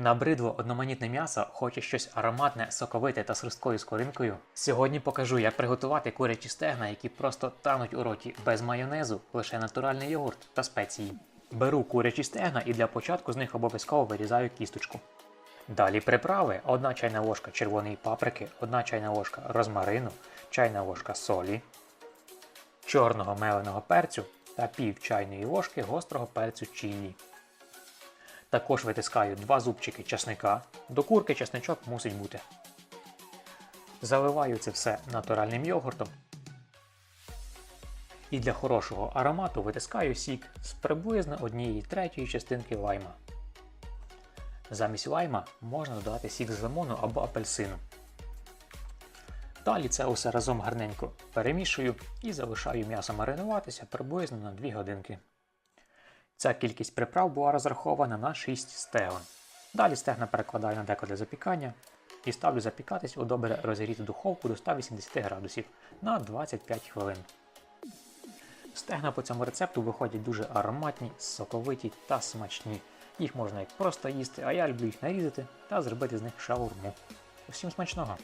Набридло одноманітне м'ясо хоче щось ароматне, соковите та з хрусткою скоринкою. Сьогодні покажу, як приготувати курячі стегна, які просто тануть у роті без майонезу, лише натуральний йогурт та спеції. Беру курячі стегна і для початку з них обов'язково вирізаю кісточку. Далі приправи: 1 чайна ложка червоної паприки, 1 чайна ложка розмарину, чайна ложка солі, чорного меленого перцю та пів чайної ложки гострого перцю чилі. Також витискаю 2 зубчики чесника. До курки чесничок мусить бути. Заливаю це все натуральним йогуртом. І для хорошого аромату витискаю сік з приблизно однієї третьої частинки лайма. Замість лайма можна додати сік з лимону або апельсину. Далі це усе разом гарненько перемішую і залишаю м'ясо маринуватися приблизно на 2 годинки. Ця кількість приправ була розрахована на 6 стегон. Далі стегна перекладаю на деко для запікання і ставлю запікатись у добре розігріту духовку до 180 градусів на 25 хвилин. Стегна по цьому рецепту виходять дуже ароматні, соковиті та смачні. Їх можна як просто їсти, а я люблю їх нарізати та зробити з них шаурму. Усім смачного!